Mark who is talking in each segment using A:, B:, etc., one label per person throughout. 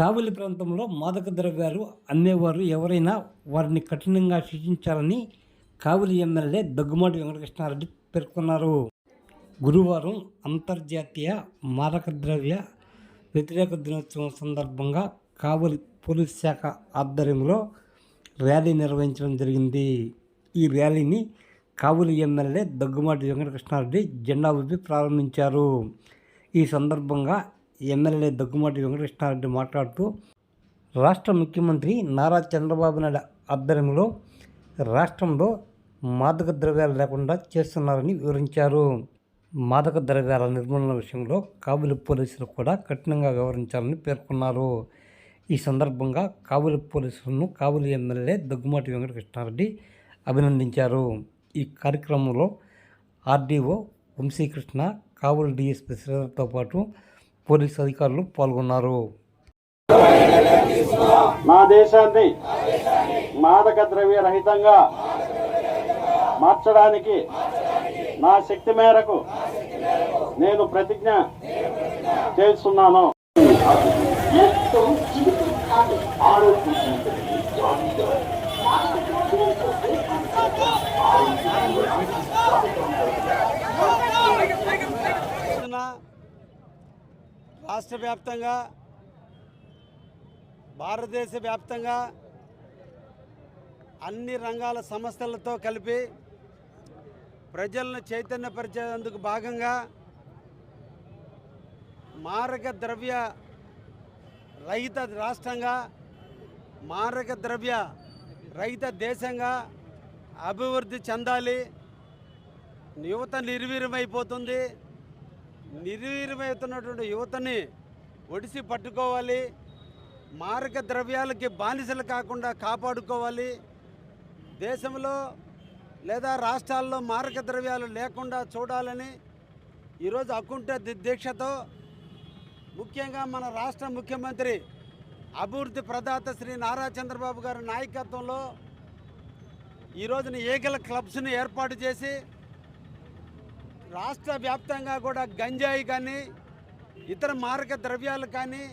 A: కావలి ప్రాంతంలో మాదక ద్రవ్యాలు అమ్మేవారు ఎవరైనా వారిని కఠినంగా శిక్షించాలని కావలి ఎమ్మెల్యే దగ్గుమాటి వెంకటకృష్ణారెడ్డి పేర్కొన్నారు. గురువారం అంతర్జాతీయ మాదక ద్రవ్య వ్యతిరేక దినోత్సవం సందర్భంగా కావలి పోలీస్ శాఖ ఆధ్వర్యంలో ర్యాలీ నిర్వహించడం జరిగింది. ఈ ర్యాలీని కావలి ఎమ్మెల్యే దగ్గుమాటి వెంకటకృష్ణారెడ్డి జెండా ఊపి ప్రారంభించారు. ఈ సందర్భంగా ఎమ్మెల్యే దగ్గుమాటి వెంకటకృష్ణారెడ్డి మాట్లాడుతూ రాష్ట్ర ముఖ్యమంత్రి నారా చంద్రబాబు నాయుడు ఆధ్వర్యంలో రాష్ట్రంలో మాదక ద్రవ్యాలు లేకుండా చేస్తున్నారని వివరించారు. మాదక ద్రవ్యాల నిర్మూలన విషయంలో కాబూలి పోలీసులు కూడా కఠినంగా వ్యవహరించాలని పేర్కొన్నారు. ఈ సందర్భంగా కాబూలి పోలీసులను కాబూలి ఎమ్మెల్యే దగ్గుమాటి వెంకటకృష్ణారెడ్డి అభినందించారు. ఈ కార్యక్రమంలో ఆర్డీఓ వంశీకృష్ణ కావలి డిఎస్పీ శ్రీధర్తో పాటు పోలీస్ అధికారులు పాల్గొన్నారు.
B: మా దేశాన్ని మాదక ద్రవ్య రహితంగా మార్చడానికి నా శక్తి మేరకు నేను ప్రతిజ్ఞ చేస్తున్నాను
C: ఎంతో జీవితం కాదు ఆరోగ్య జీవితం
B: రోజున రాష్ట్ర వ్యాప్తంగా భారతదేశ వ్యాప్తంగా అన్ని రంగాల సంస్థలతో కలిపి ప్రజలను చైతన్యపరిచేందుకు భాగంగా మారక ద్రవ్య రహిత రాష్ట్రంగా మారక ద్రవ్య రహిత దేశంగా అభివృద్ధి చెందాలి. యువత నిర్వీర్యమైపోతుంది. నిర్వీర్యమవుతున్నటువంటి యువతని ఒడిసి పట్టుకోవాలి మారక ద్రవ్యాలకి బానిసలు కాకుండా కాపాడుకోవాలి. దేశంలో లేదా రాష్ట్రాల్లో మారక ద్రవ్యాలు లేకుండా చూడాలని ఈరోజు అకుంఠ దీక్షతో ముఖ్యంగా మన రాష్ట్ర ముఖ్యమంత్రి అభివృద్ధి ప్రదాత శ్రీ నారా చంద్రబాబు గారి నాయకత్వంలో ఈ రోజున క్లబ్స్ని ఏర్పాటు చేసి రాష్ట్ర వ్యాప్తంగా కూడా గంజాయి కానీ ఇతర మారక ద్రవ్యాలు కానీ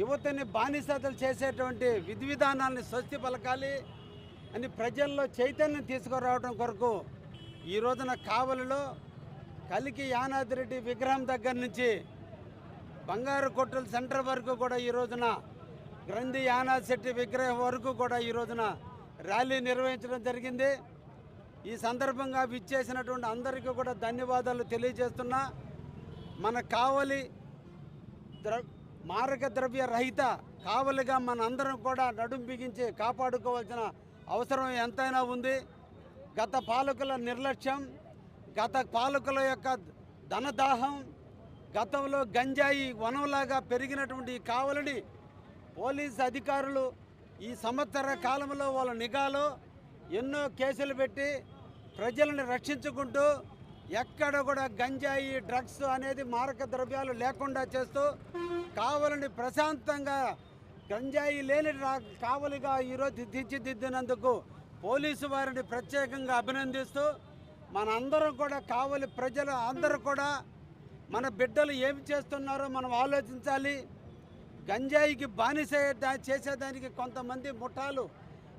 B: యువతని బానిసతలు చేసేటువంటి విధి విధానాలని స్వస్తి పలకాలి అని ప్రజల్లో చైతన్యం తీసుకురావడం కొరకు ఈ రోజున కావలిలో కలికి యానాదిరెడ్డి విగ్రహం దగ్గర నుంచి బంగారు కొట్టుల సెంటర్ వరకు కూడా ఈ రోజున గ్రంథి యానాశెట్టి విగ్రహం వరకు కూడా ఈ రోజున ర్యాలీ నిర్వహించడం జరిగింది. ఈ సందర్భంగా విచ్చేసినటువంటి అందరికీ కూడా ధన్యవాదాలు తెలియజేస్తున్నా. మన కావలి ద్ర మారక ద్రవ్య రహిత కావలిగా మన అందరం కూడా నడుం బిగించి కాపాడుకోవాల్సిన అవసరం ఎంతైనా ఉంది. గత పాలకుల నిర్లక్ష్యం గత పాలకుల యొక్క ధనదాహం గతంలో గంజాయి వనంలాగా పెరిగినటువంటి కావలిని పోలీస్ అధికారులు ఈ సంవత్సర కాలంలో వాళ్ళ నిఘాలో ఎన్నో కేసులు పెట్టి ప్రజలను రక్షించుకుంటూ ఎక్కడ కూడా గంజాయి డ్రగ్స్ అనేది మారక ద్రవ్యాలు లేకుండా చేస్తూ కావలని ప్రశాంతంగా గంజాయి లేని రా- కావలిగా ఈరోజు తీర్చిదిద్దినందుకు పోలీసు వారిని ప్రత్యేకంగా అభినందిస్తూ మన అందరం కూడా కావలి ప్రజలు అందరూ కూడా మన బిడ్డలు ఏమి చేస్తున్నారో మనం ఆలోచించాలి. గంజాయికి బానిస చేసేదానికి కొంతమంది ముఠాలు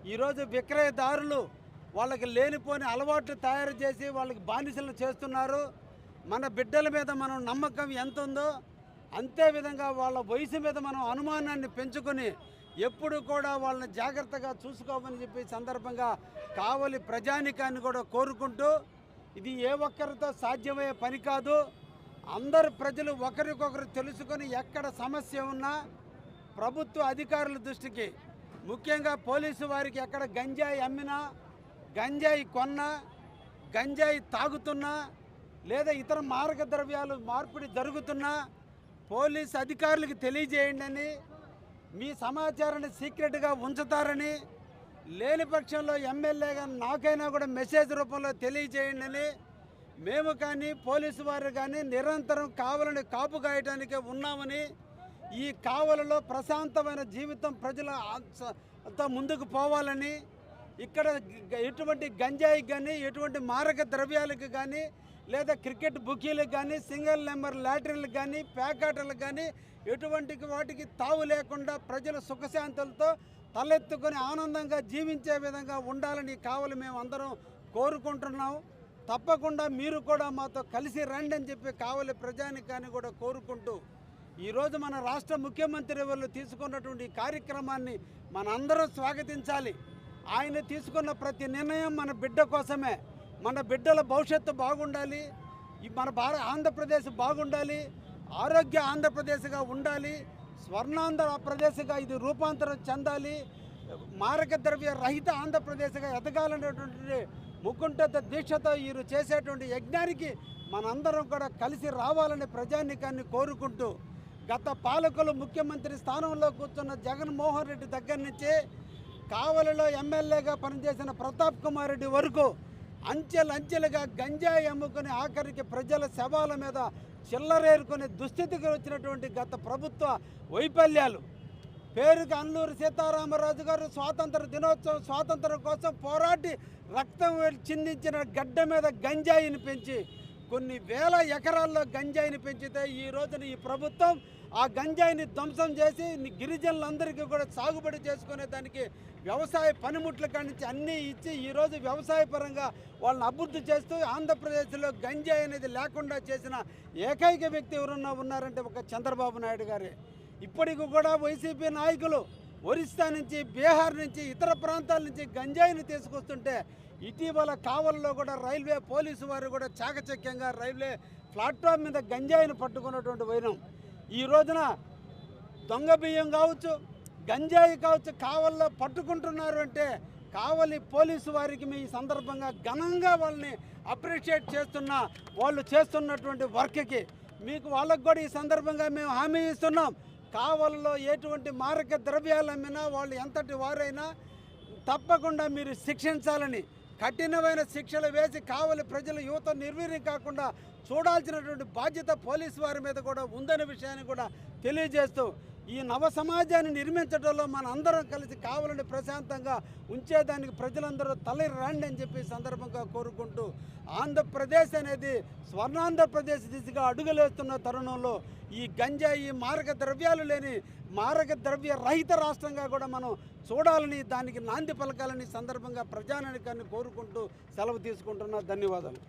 B: ఈరోజు విక్రయదారులు వాళ్ళకి లేనిపోని అలవాట్లు తయారు చేసి వాళ్ళకి బానిసలు చేస్తున్నారు. మన బిడ్డల మీద మనం నమ్మకం ఎంత ఉందో అంతే విధంగా వాళ్ళ వయసు మీద మనం అనుమానాన్ని పెంచుకొని ఎప్పుడు కూడా వాళ్ళని జాగ్రత్తగా చూసుకోమని చెప్పి సందర్భంగా కావలి ప్రజానికాన్ని కూడా కోరుకుంటూ ఇది ఏ ఒక్కరితో సాధ్యమయ్యే పని కాదు. అందరు ప్రజలు ఒకరికొకరు తెలుసుకొని ఎక్కడ సమస్య ఉన్నా ప్రభుత్వ అధికారుల దృష్టికి ముఖ్యంగా పోలీసు వారికి ఎక్కడ గంజాయి అమ్మినా గంజాయి కొన్నా గంజాయి తాగుతున్నా లేదా ఇతర మారక ద్రవ్యాలు మార్పిడి జరుగుతున్నా పోలీస్ అధికారులకు తెలియజేయండి అని మీ సమాచారాన్ని సీక్రెట్గా ఉంచుతారని లేని పక్షంలో ఎమ్మెల్యేగా నాకైనా కూడా మెసేజ్ రూపంలో తెలియజేయండి అని మేము కానీ పోలీసు వారు కానీ నిరంతరం కావాలని కాపు కాయటానికే ఉన్నామని ఈ కావలలో ప్రశాంతమైన జీవితం ప్రజల అంత- ముందుకు పోవాలని ఇక్కడ ఎటువంటి గంజాయికి కానీ ఎటువంటి మారక ద్రవ్యాలకు కానీ లేదా క్రికెట్ బుకీలకు కానీ సింగిల్ నెంబర్ లాటరీలకు కానీ ప్యాకాటలకు కానీ ఎటువంటి వాటికి తావు లేకుండా ప్రజలు సుఖశాంతులతో తలెత్తుకొని ఆనందంగా జీవించే విధంగా ఉండాలని కావాలి మేము అందరం కోరుకుంటున్నాం. తప్పకుండా మీరు కూడా మాతో కలిసి రండి అని చెప్పి కావలి ప్రజానికాన్ని కూడా కోరుకుంటూ ఈరోజు మన రాష్ట్ర ముఖ్యమంత్రి వాళ్ళు తీసుకున్నటువంటి కార్యక్రమాన్ని మనందరం స్వాగతించాలి. ఆయన తీసుకున్న ప్రతి నిర్ణయం మన బిడ్డ కోసమే. మన బిడ్డల భవిష్యత్తు బాగుండాలి. ఈ మన భారత ఆంధ్రప్రదేశ్ బాగుండాలి. ఆరోగ్య ఆంధ్రప్రదేశ్గా ఉండాలి. స్వర్ణాంధ్ర ప్రదేశ్గా ఇది రూపాంతరం చెందాలి. మారక ద్రవ్య రహిత ఆంధ్రప్రదేశ్గా ఎదగాలనేటువంటి ముకుంఠత దీక్షతో వీరు చేసేటువంటి యజ్ఞానికి మనందరం కూడా కలిసి రావాలని ప్రజానికాన్ని కోరుకుంటూ గత పాలకులు ముఖ్యమంత్రి స్థానంలో కూర్చున్న జగన్మోహన్ రెడ్డి దగ్గర నుంచే కావలిలో ఎమ్మెల్యేగా పనిచేసిన ప్రతాప్ కుమార్ రెడ్డి వరకు అంచెలంచెలుగా గంజాయి అమ్ముకుని ఆఖరికి ప్రజల శవాల మీద చిల్లరేరుకునే దుస్థితికి వచ్చినటువంటి గత ప్రభుత్వ వైఫల్యాలు. పేరుకి అల్లూరి సీతారామరాజు గారు స్వాతంత్ర దినోత్సవం స్వాతంత్రం కోసం పోరాటి రక్తం చిందించిన గడ్డ మీద గంజాయిని పెంచి కొన్ని వేల ఎకరాల్లో గంజాయిని పెంచితే ఈ రోజున ఈ ప్రభుత్వం ఆ గంజాయిని ధ్వంసం చేసి గిరిజనులందరికీ కూడా సాగుబడి చేసుకునే దానికి వ్యవసాయ పనిముట్ల కాడి నుంచి అన్నీ ఇచ్చి ఈరోజు వ్యవసాయ పరంగా వాళ్ళని అభివృద్ధి చేస్తూ ఆంధ్రప్రదేశ్లో గంజాయి అనేది లేకుండా చేసిన ఏకైక వ్యక్తి ఎవరన్నా ఉన్నారంటే ఒక చంద్రబాబు నాయుడు గారే. ఇప్పటికి కూడా వైసీపీ నాయకులు ఒరిస్సా నుంచి బీహార్ నుంచి ఇతర ప్రాంతాల నుంచి గంజాయిని తీసుకొస్తుంటే ఇటీవల కావల్లో కూడా రైల్వే పోలీసు వారు కూడా చాకచక్యంగా రైల్వే ప్లాట్ఫామ్ మీద గంజాయిని పట్టుకున్నటువంటి వైనం ఈ రోజున దొంగ బియ్యం కావచ్చు గంజాయి కావచ్చు కావల్లో పట్టుకుంటున్నారు అంటే కావలి పోలీసు వారికి మీ సందర్భంగా ఘనంగా వాళ్ళని అప్రిషియేట్ చేస్తున్న వాళ్ళు చేస్తున్నటువంటి వర్క్కి మీకు వాళ్ళకు కూడా ఈ సందర్భంగా మేము హామీ ఇస్తున్నాం. కావల్లో ఎటువంటి మారక ద్రవ్యాలు అమ్మినా వాళ్ళు ఎంతటి వారైనా తప్పకుండా మీరు శిక్షించాలని కఠినమైన శిక్షలు వేసి కావలి ప్రజలు యువత నిర్వీర్యం కాకుండా చూడాల్సినటువంటి బాధ్యత పోలీసు వారి మీద కూడా ఉందనే విషయాన్ని కూడా తెలియజేస్తూ ఈ నవ సమాజాన్ని నిర్మించడంలో మన అందరం కలిసి కావాలని ప్రశాంతంగా ఉంచేదానికి ప్రజలందరూ తల్లి రండి అని చెప్పి సందర్భంగా కోరుకుంటూ ఆంధ్రప్రదేశ్ అనేది స్వర్ణాంధ్రప్రదేశ్ దిశగా అడుగులేస్తున్న తరుణంలో ఈ గంజాయి మారక ద్రవ్యాలు లేని మారక ద్రవ్య రహిత రాష్ట్రంగా కూడా మనం చూడాలని దానికి నాంది పలకాలని సందర్భంగా ప్రజానికాన్ని కోరుకుంటూ సెలవు తీసుకుంటున్నా. ధన్యవాదాలు.